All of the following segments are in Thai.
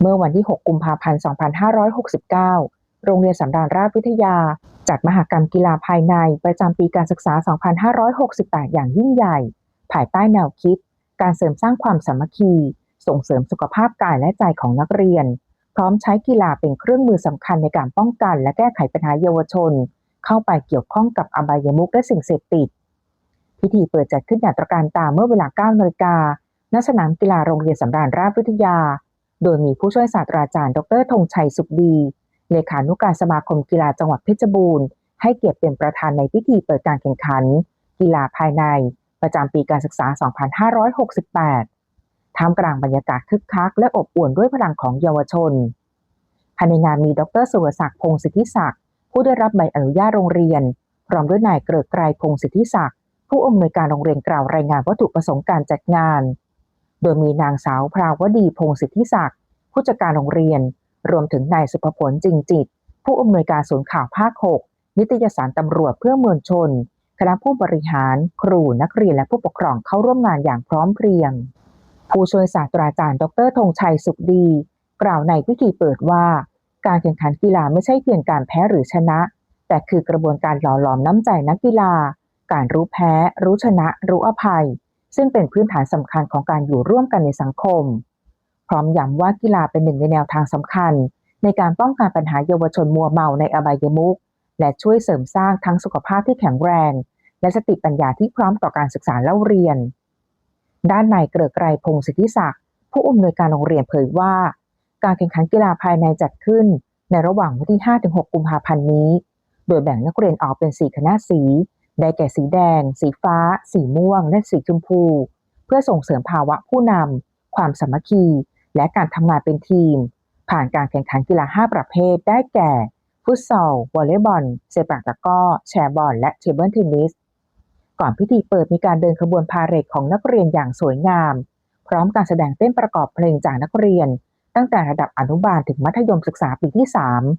เมื่อวันที่ 6 กุมภาพันธ์ 2569 โรงเรียนสำราญราชวิทยา จัดมหกรรมกีฬาภายในประจำปีการศึกษา 2568 อย่างยิ่งใหญ่ ภายใต้แนวคิด การเสริมสร้างความสามัคคี ส่งเสริมสุขภาพกายและใจของนักเรียน พร้อมใช้กีฬาเป็นเครื่องมือสำคัญในการป้องกัน และแก้ไขปัญหาเยาวชน เข้าไปเกี่ยวข้องกับอบายมุขและสิ่งเสพติด พิธีเปิดจัดขึ้นอย่างตระการตาเมื่อเวลา9นาฬิกาณสนามกีฬาโรงเรียนสำราญราชวิทยา โดยมีผู้ช่วยศาสตราจารย์ ดรธงชัยสุขดี เลขานุการสมาคมกีฬาจังหวัดเพชรบูรณ์ ให้เกียรติเป็นประธานในพิธีเปิดการแข่งขัน กีฬาภายใน ประจำปีการศึกษา 2568 ท่ามกลางบรรยากาศคึกคักและอบอุ่นด้วยพลังของเยาวชน ภายในงานมีดรสุรศักดิ์พงศิทธิศักดิ์ผู้ได้รับใบอนุญาตโรงเรียน พร้อมด้วยนายเกริกไกรพงศิทธิศักดิ์ผู้อำนวยการโรงเรียนกล่าวรายงานวัตถุประสงค์การจัดงาน โดยมีนางสาวพราวดีพงศิทธิศักดิ์ผู้จัดการโรงเรียน รวมถึงนายสุภพลจริงจิต ผู้อำนวยการศูนย์ข่าวภาค 6 นิตยสารตำรวจเพื่อมวลชน คณะผู้บริหาร ครูนักเรียนและผู้ปกครองเข้าร่วมงานอย่างพร้อมเพรียง ผู้ช่วยศาสตราจารย์ ดรธงชัยสุขดี กล่าวในพิธีเปิดว่า การแข่งขันกีฬาไม่ใช่เพียงการแพ้หรือชนะ แต่คือกระบวนการหล่อหลอมน้ำใจนักกีฬา การรู้แพ้ รู้ชนะ รู้อภัย ซึ่งเป็นพื้นฐานสำคัญของการอยู่ร่วมกันในสังคม พร้อมย้ำว่ากีฬาเป็นหนึ่งในแนวทางสำคัญ ในการป้องกันปัญหาเยาวชนมัวเมาในอบายมุขและช่วยเสริมสร้างทั้งสุขภาพที่แข็งแรง และสติปัญญาที่พร้อมต่อการศึกษาเล่าเรียน ด้านนายเกริกไกรพงศิทธิศักดิ์ผู้อำนวยการโรงเรียนเผยว่า การแข่งขันกีฬาภายในจัดขึ้น ในระหว่างวันที่ 5-6 กุมภาพันธ์นี้ โดยแบ่งนักเรียนออกเป็น 4 คณะสี ได้แก่สีแดง สีฟ้า สีม่วง และสีชมพู เพื่อส่งเสริมภาวะผู้นำ ความสามัคคี และการทำงานเป็นทีม ผ่านการแข่งขันกีฬา 5 ประเภท ได้แก่ ฟุตซอล วอลเลย์บอล เซปักตะก้อ แชร์บอล และเทเบิลเทนนิส ก่อนพิธีเปิดมีการเดินขบวนพาเหรดของนักเรียนอย่างสวยงาม พร้อมการแสดงเต้นประกอบเพลงจากนักเรียน ตั้งแต่ระดับอนุบาลถึงมัธยมศึกษาปีที่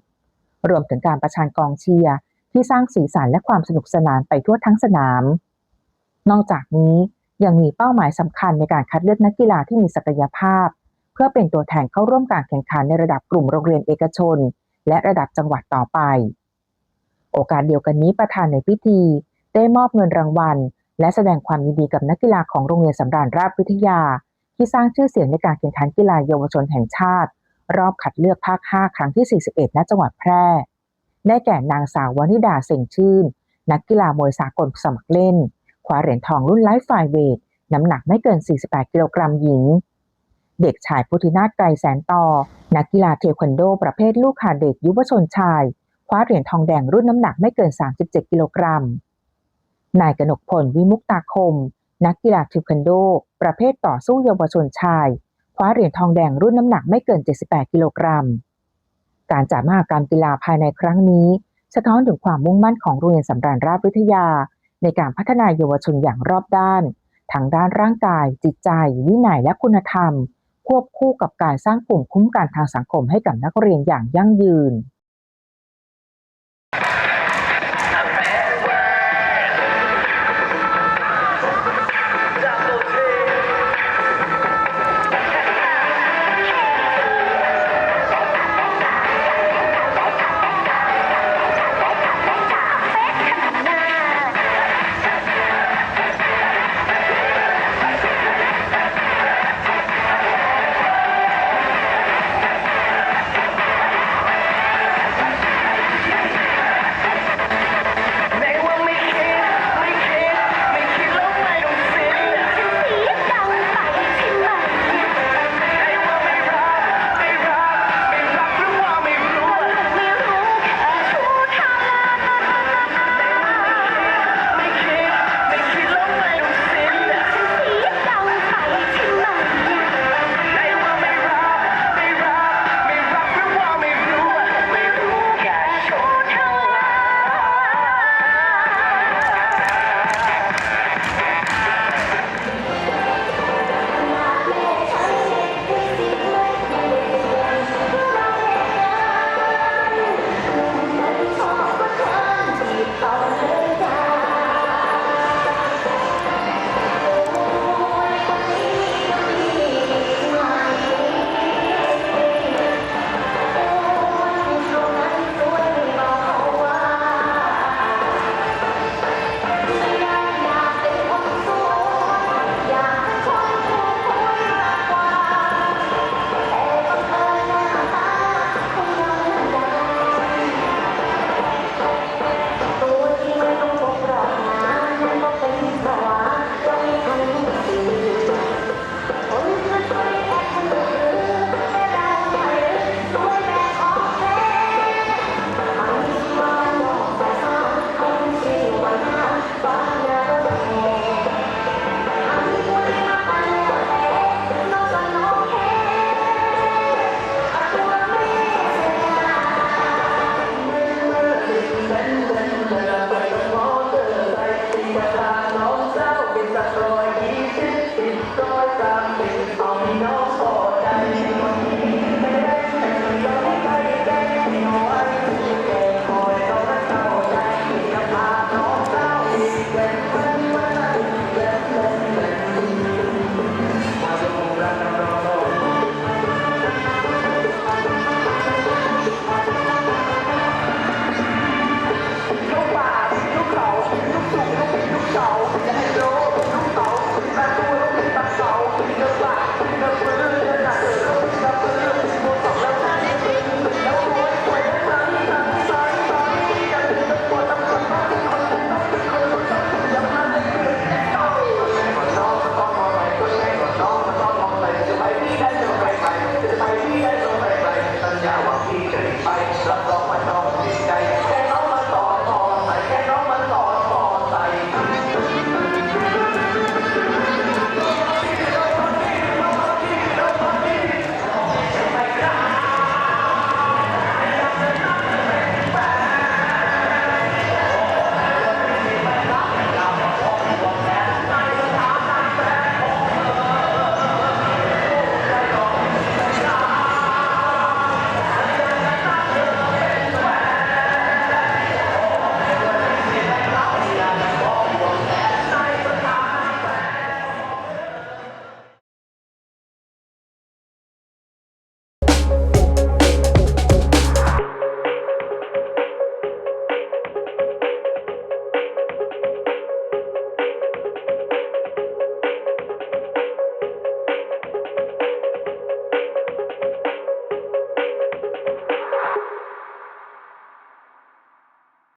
3 รวมถึงการประชันกองเชียร์ ที่สร้างสีสันและความสนุกสนานไปทั่วทั้งสนาม นอกจากนี้ยังมีเป้าหมายสำคัญในการคัดเลือกนักกีฬาที่มีศักยภาพ เพื่อเป็นตัวแทนเข้าร่วมการแข่งขันในระดับกลุ่มโรงเรียนเอกชน และระดับจังหวัดต่อไป โอกาสเดียวกันนี้ประธานในพิธี ได้มอบเงินรางวัล และแสดงความยินดีกับนักกีฬาของโรงเรียนสำราญราชวิทยา ที่สร้างชื่อเสียงในการแข่งขันกีฬาเยาวชนแห่งชาติ รอบคัดเลือกภาค 5 ครั้งที่ 41 ณ จังหวัดแพร่ ได้แก่นางสาววนิดาเสงชื่น นักกีฬามวยสากลสมัครเล่นคว้าเหรียญทองรุ่นไลฟ์ไฟเวท น้ำหนักไม่เกิน 48 กิโลกรัมหญิง เด็กชายพุทธินาถไกรแสนต่อ นักกีฬาเทควันโด ประเภทลูกขาเด็กยุวชนชาย คว้าเหรียญทองแดงรุ่นน้ำหนักไม่เกิน 37 กิโลกรัม นายกนกพลวิมุกตาคม นักกีฬาเทควันโด ประเภทต่อสู้เยาวชนชาย คว้าเหรียญทองแดงรุ่นน้ำหนักไม่เกิน 78 กิโลกรัม การจัดมหกรรมกีฬาภายในครั้งนี้ สะท้อนถึงความมุ่งมั่นของโรงเรียนสำราญราชวิทยา ในการพัฒนาเยาวชนอย่างรอบด้านทั้งด้านร่างกาย จิตใจ วินัยและคุณธรรม ควบคู่กับการสร้างกลุ่มคุ้มกันทางสังคมให้กับนักเรียนอย่างยั่งยืน